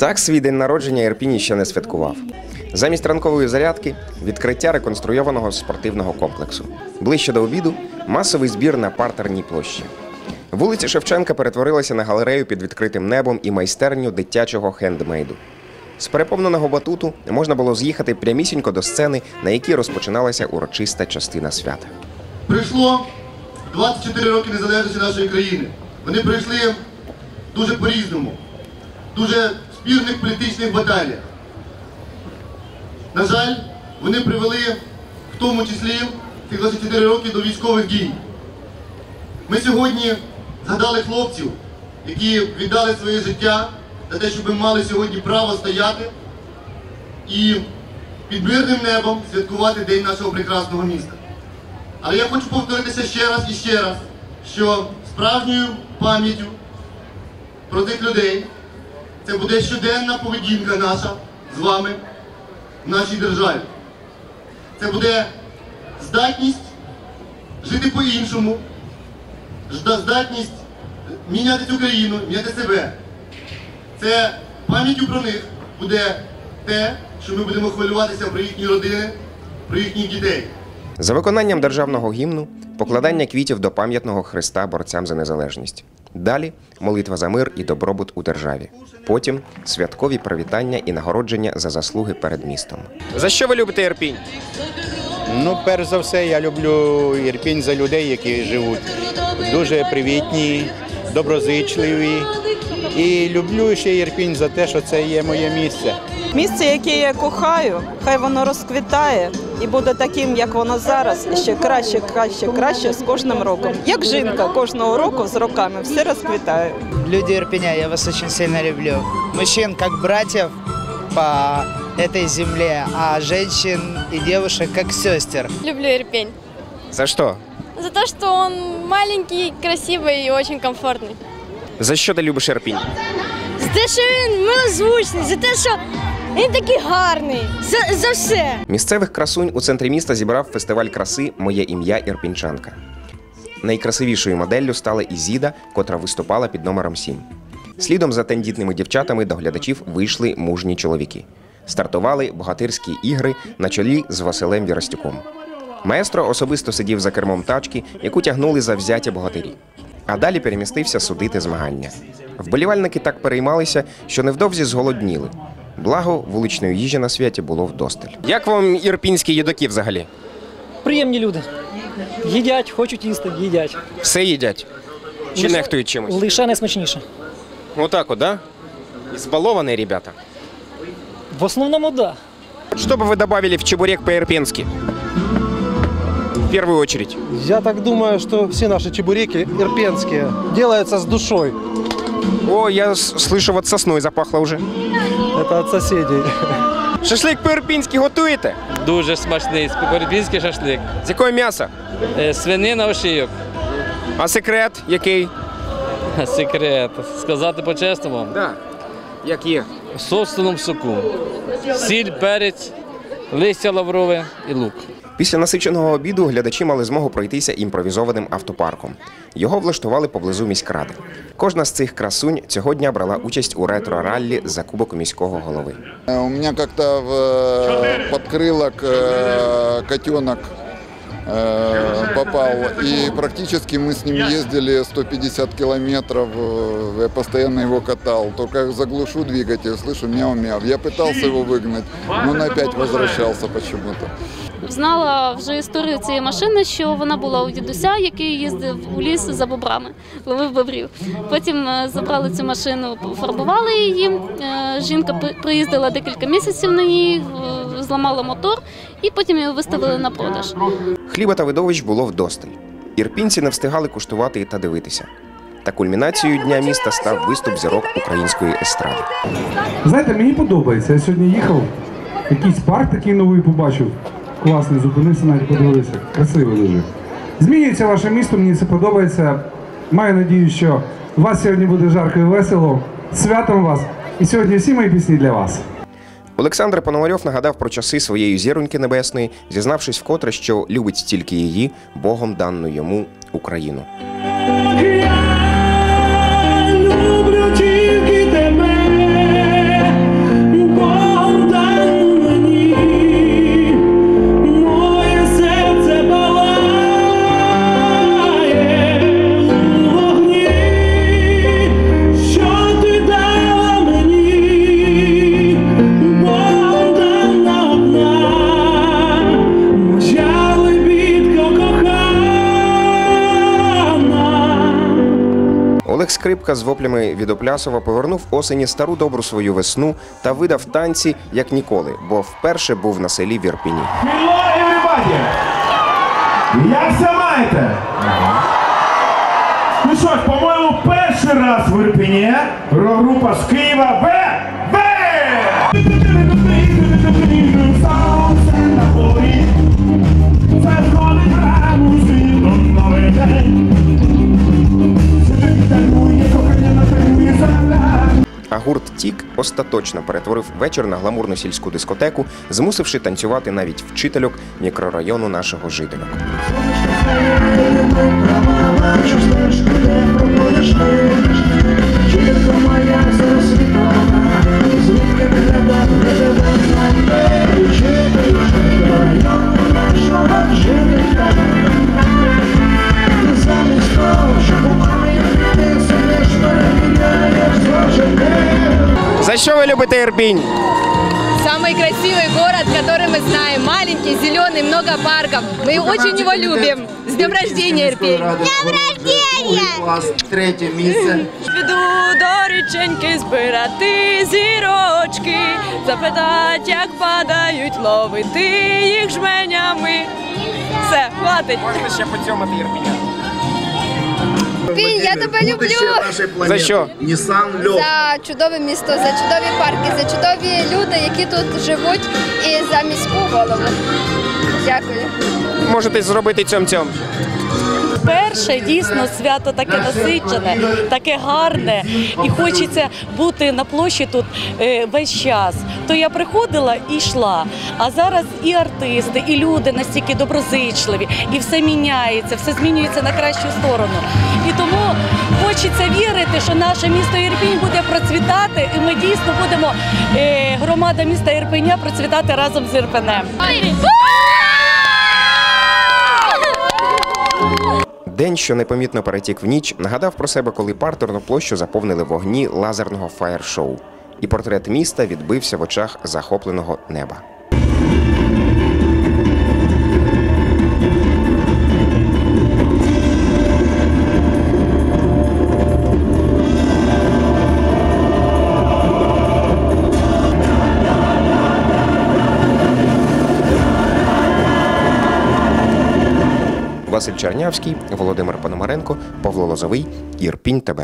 Так свій день народження Ірпінь ще не святкував. Замість ранкової зарядки відкриття реконструйованого спортивного комплексу. Ближче до обіду масовий збір на партерній площі. Вулиця Шевченка перетворилася на галерею під відкритим небом і майстерню дитячого хендмейду. З переповненого батуту можна було з'їхати прямісінько до сцени, на якій розпочиналася урочиста частина свята. Пройшло 24 роки незалежності нашої країни. Вони пройшли дуже по-різному, дуже спірних політичних баталіях. На жаль, вони привели в тому числі ці 24 роки до військових дій. Ми сьогодні згадали хлопців, які віддали своє життя за те, щоб ми мали сьогодні право стояти і під мирним небом святкувати День нашого прекрасного міста. Але я хочу повторитися ще раз і ще раз, що справжньою пам'яттю про тих людей це буде щоденна поведінка наша з вами в нашій державі. Це буде здатність жити по-іншому, здатність міняти цю країну, міняти себе. Це пам'яттю про них буде те, що ми будемо хвилюватися про їхні родини, про їхніх дітей. За виконанням державного гімну покладання квітів до пам'ятного хреста борцям за незалежність. Далі молитва за мир і добробут у державі. Потім святкові привітання і нагородження за заслуги перед містом. За що ви любите Ірпінь? Ну, перш за все, я люблю Ірпінь за людей, які живуть. Дуже привітні, доброзичливі. І люблю ще Ірпінь за те, що це є моє місце. Місце, яке я кохаю, хай воно розквітає і буде таким, як воно зараз, і ще краще, краще, краще з кожним роком. Як жінка кожного року з роками все розквітає. Люди Ирпеня, я вас очень сильно люблю. Мужчин как братьев по этой земле, а женщин и девушек как сестер. Люблю Ирпень. За що? За то, что он маленький, красивый и очень комфортный. За що ти любиш Ірпінь? За те, що він милозвучний, за те, що він такий гарний. За, за все. Місцевих красунь у центрі міста зібрав фестиваль краси Моє ім'я Ірпінчанка. Найкрасивішою моделлю стала Ізіда, котра виступала під номером 7. Слідом за тендітними дівчатами до глядачів вийшли мужні чоловіки. Стартували богатирські ігри на чолі з Василем Віростюком. Маестро особисто сидів за кермом тачки, яку тягнули завзяті богатирі. А далі перемістився судити змагання. Вболівальники так переймалися, що невдовзі зголодніли. Благо, вуличної їжі на святі було вдосталь. Як вам ірпінські їдоки взагалі? Приємні люди. Їдять, хочуть їсти, їдять. Все їдять? Чи Лише- нехтують чимось? Лише найсмачніше. Вот от, да? Избалованные ребята. В основному, да. Что бы вы добавили в чебурек по-ирпенски? В первую очередь. Я так думаю, что все наши чебуреки ирпенские делаются с душой. О, я с- слышу, вот сосной запахло уже. Это от соседей. Шашлик по-ірпінськи готуєте? Дуже смачний перебінський шашлик. З якого м'яса? Е, Свинина ошийок. А секрет який? Секрет. Сказати по-чесному. Да. Як є. В собственному соку. Сіль, перець, листя лаврове і лук. Після насиченого обіду глядачі мали змогу пройтися імпровізованим автопарком. Його влаштували поблизу міськради. Кожна з цих красунь цього дня брала участь у ретро-раллі за кубок міського голови. У меня как-то в э, подкрылок э, котенок э, попал, и практически мы с ним ездили 150 километров, э, я постоянно его катал. Только заглушу двигатель, слышу мяу-мяу. Я пытался его выгнать, но он опять возвращался почему-то. Знала вже історію цієї машини, що вона була у дідуся, який їздив у ліс за бобрами, ловив бобрів. Потім е, забрали цю машину, пофарбували її. Е, Жінка приїздила декілька місяців на ній, зламала мотор і потім її виставили на продаж. Хліба та видовищ було вдосталь. Ірпінці не встигали куштувати та дивитися. Та кульмінацією дня міста став виступ зірок української естради. Знаєте, мені подобається. Я сьогодні їхав, якийсь парк такий новий побачив. Класний, зупинився, навіть подивився. Красиво дуже. Змінюється ваше місто, мені це подобається. Маю надію, що у вас сьогодні буде жарко і весело. Святом вас! І сьогодні всі мої пісні для вас. Олександр Пономарьов нагадав про часи своєї зіроньки небесної, зізнавшись вкотре, що любить тільки її, Богом дану йому Україну. Скрипка з воплями від Оплясова повернув осені стару добру свою весну та видав танці як ніколи, бо вперше був на селі в Ірпіні. Hello, everybody! Як все маєте? Ну що ж, по-моєму, перший раз в Ірпіні рок-група з Києва В. В! Тік остаточно перетворив вечір на гламурну сільську дискотеку, змусивши танцювати навіть вчительок мікрорайону нашого жителя. За що ви любите Ірпінь? Самый красивый город, который мы знаем. Маленький, зеленый, много парков. Мы очень его любим. С днем рождения, Ирпень! Днем рождения! Третє місце. Піду до річеньки збирати зірочки, запитать, як падають, ловити їх жменями. Все, хватить. Можна ще по цьому Ірпіня. Ирпень, я тебе люблю! За що? Нісан Льов. За чудове місто, за чудові парки, за чудові люди, які тут живуть, і за міську голову. Дякую. Можете зробити цьом-цьом. Перше дійсно свято таке насичене, таке гарне, і хочеться бути на площі тут е, весь час. То я приходила і йшла. А зараз і артисти, і люди настільки доброзичливі, і все міняється, все змінюється на кращу сторону. І тому хочеться вірити, що наше місто Ірпінь буде процвітати, і ми дійсно будемо е, громада міста Ірпеня процвітати разом з Ірпенем. День, що непомітно перетік в ніч, нагадав про себе, коли партерну площу заповнили вогні лазерного фаєр-шоу. І портрет міста відбився в очах захопленого неба. Василь Чернявський, Володимир Пономаренко, Павло Лозовий, Ірпінь ТБ.